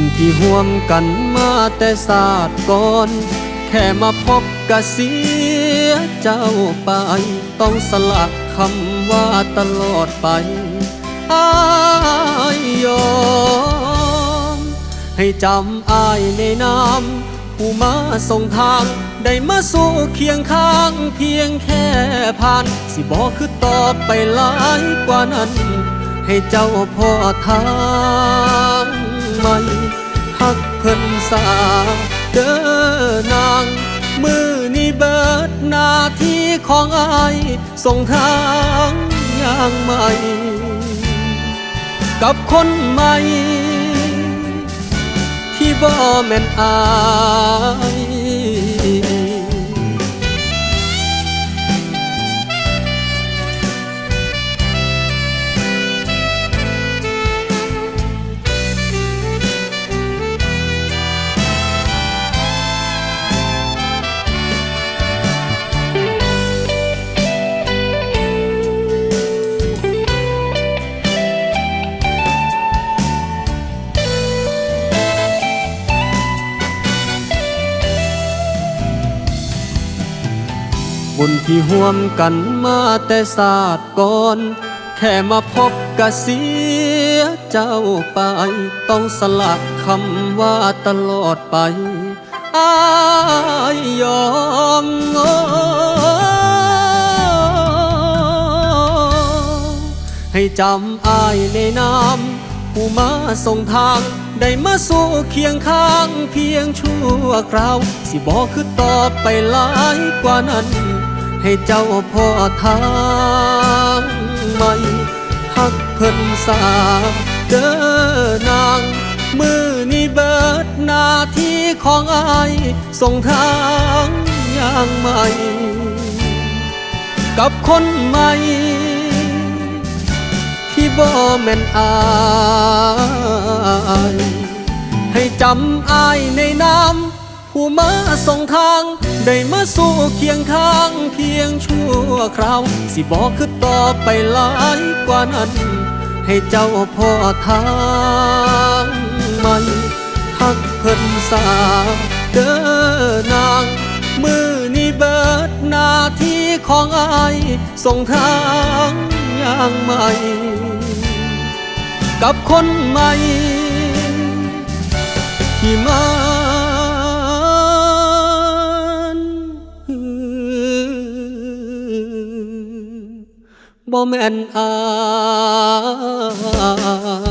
ญที่ห่วมกันมาแต่ศาสตร์ก่อน แค่มาพบกะเสียเจ้าไป ต้องสลักคำว่าตลอดไปอายยอม ให้จำอายในน้ำผู้มาส่งทาง ได้มาสู่เคียงข้างเพียงแค่ผ่าน สิบอกคือตอบไปหลายกว่านั้น ให้เจ้าพ่อทาง ใหม่ฮักเพิ่นสาเด้อนาง มือนี่เบิดหน้าที่ของอายส่งทางอย่างใหม่ กับคนใหม่ ที่บ่แม่นอาย บุญที่ห่วมกันมาแต่ศาสตร์ก่อน แค่มาพบกะเสียเจ้าไป ต้องสลักคำว่าตลอดไปอายยอมง่ให้จำอายในน้ำผู้มาส่งทางได้มาสู่เคียงข้างเพียงชั่วคราว สิบอกคือตอบไปหลายกว่านั้น ให้เจ้าพ่อทางใหม่ฮักเพิ่นสาเด้อนาง มือนี่เบิดหน้าที่ของอายส่งทางอย่างใหม่ กับคนใหม่ ที่บ่แม่นอายให้จำอายในน้ำผู้มาส่งทาง ได้มาสู่เคียงข้างเพียงชั่วคราว สิบอกคือต่อไปหลายกว่านั้น ให้เจ้าพ่อทางใหม่ฮักเพิ่นสาเด้อนาง มือนี่เบิดหน้าที่ของอายส่งทางอย่างใหม่ กับคนใหม่ที่มัน บ่แม่นอาย